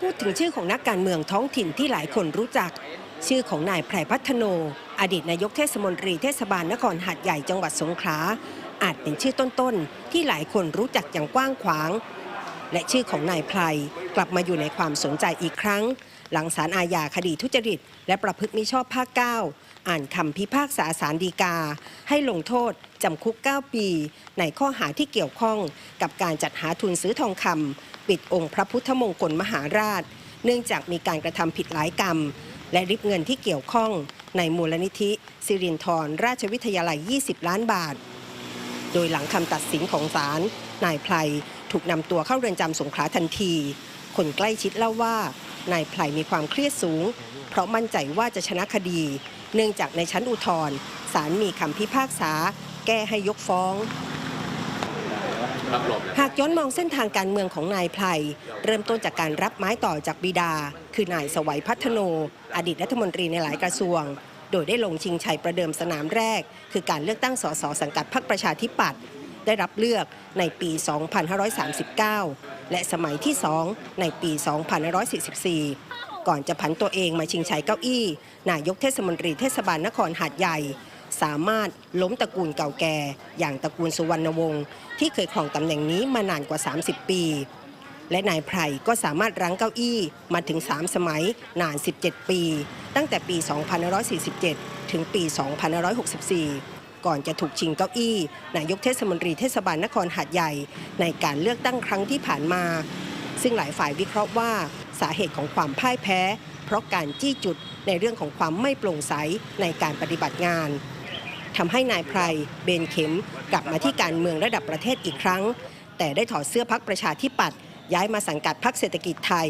พูดถึงชื่อของนักการเมืองท้องถิ่นที่หลายคนรู้จัก ชื่อของนายไพรพัฒโน อดีตนายกเทศมนตรีเทศบาลนครหัดใหญ่จังหวัดสงขลาอาจเป็นชื่อต้นๆ ที่หลายคนรู้จักอย่างกว้างขวาง และชื่อของนายไพรกลับมาอยู่ในความสนใจอีกครั้ง หลังศาลอาญาคดีทุจริต และประพฤติมิชอบภาค9อ่านคำพิพากษาศาลฎีกา ให้ลงโทษจำคุก 9 ปี ในข้อหาที่เกี่ยวข้องกับการจัดหาทุนซื้อทองคำปิดองค์พระพุทธมงคลมหาราช เนื่องจากมีการกระทำผิดหลายกรรม และริบเงินที่เกี่ยวข้อง ในมูลนิธิสิรินธรราชวิทยาลัย 20 ล้านบาท โดยหลังคำตัดสินของศาลนายไพรถูกนำตัวเข้าเรือนจำสงขลาทันที คนใกล้ชิดเล่าว่านายไพรมีความเครียดสูง เพราะมั่นใจว่าจะชนะคดี เนื่องจากในชั้นอุทธรณ์ศาลมีคำพิพากษา แก้ให้ยกฟ้อง หากย้อนมองเส้นทางการเมืองของนายไพรเริ่มต้นจากการรับไม้ต่อจากบิดา คือนายสวัยพัฒโน อดีตรัฐมนตรีในหลายกระทรวง โดยได้ลงชิงชัยประเดิมสนามแรก คือการเลือกตั้งสสสังกัดพรรคประชาธิปัตย์ได้รับเลือกในปี 2539 และสมัยที่ 2 ในปี 2544 ก่อนจะผันตัวเองมาชิงชัยเก้าอี้ นายกเทศมนตรีเทศบาลนครหาดใหญ่ สามารถล้มตระกูลเก่าแก่ อย่างตระกูลสุวรรณวงศ์ที่เคยครองตำแหน่งนี้มานานกว่า 30 ปี และนายไพรก็สามารถรั้งเก้าอี้มาถึง 3 สมัยนาน 17 ปี ตั้งแต่ปี 2547 ถึงปี 2564 ก่อนจะถูกชิงเก้าอี้ นายกเทศมนตรีเทศบาลนครหาดใหญ่ ในการเลือกตั้งครั้งที่ผ่านมา ซึ่งหลายฝ่ายวิเคราะห์ว่าสาเหตุของความพ่ายแพ้ เพราะการจี้จุดในเรื่องของความไม่โปร่งใสในการปฏิบัติงานทำให้นายไพรเบนเข็มกลับมาที่การเมืองระดับประเทศอีกครั้ง แต่ได้ถอดเสื้อพักประชาธิปัตย์ ย้ายมาสังกัดพักเศรษฐกิจไทย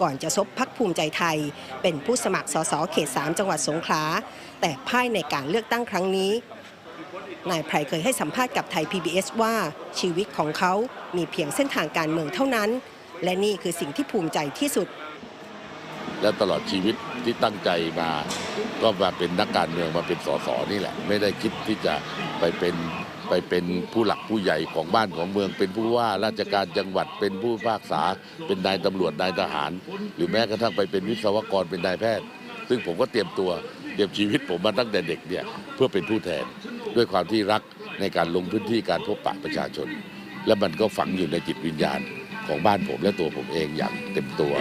ก่อนจะซบพักภูมิใจไทย เป็นผู้สมัครสสเขต 3 จังหวัดสงขลา แต่พ่ายในการเลือกตั้งครั้งนี้ นายไพรเคยให้สัมภาษณ์กับไทย PBS ว่าชีวิตของเขามีเพียงเส้นทางการเมืองเท่านั้น และนี่คือสิ่งที่ภูมิใจที่สุด และตลอดชีวิตที่ตั้งใจมา ก็มาเป็นนักการเมืองมาเป็นสสนี่แหละ ไม่ได้คิดที่จะไปเป็น ไปเป็นผู้หลักผู้ใหญ่ของบ้านของเมือง เป็นผู้ว่าราชการจังหวัดเป็นผู้พิพากษา เป็นนายตำรวจนายทหาร หรือแม้กระทั่งไปเป็นวิศวกรเป็นนายแพทย์ ซึ่งผมก็เตรียมตัวเตรียมชีวิตผมมาตั้งแต่เด็กเนี่ยเพื่อเป็นผู้แทน ด้วยความที่รักในการลงพื้นที่การพบปะประชาชน และมันก็ฝังอยู่ในจิตวิญญาณของบ้านผมและตัวผมเองอย่างเต็มตัว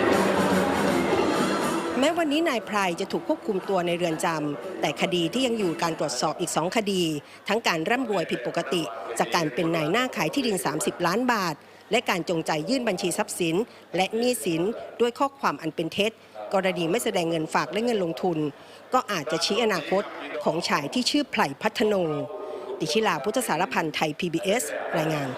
แม้วันนี้นายไพรจะถูกควบคุมตัวในเรือนจำแต่คดีที่ยังอยู่การตรวจสอบอีก2คดี ทั้งการร่ำรวยผิดปกติ จากการเป็นนายหน้าขายที่ดิน 30 ล้านบาท และการจงใจยื่นบัญชีทรัพย์สิน และหนี้สินด้วยข้อความอันเป็นเท็จ กรณีไม่แสดงเงินฝากและเงินลงทุน ก็อาจจะชี้อนาคตของชายที่ชื่อไพรพัฒโนติชิลาพุทธสารพันธ์ไทย PBS รายงาน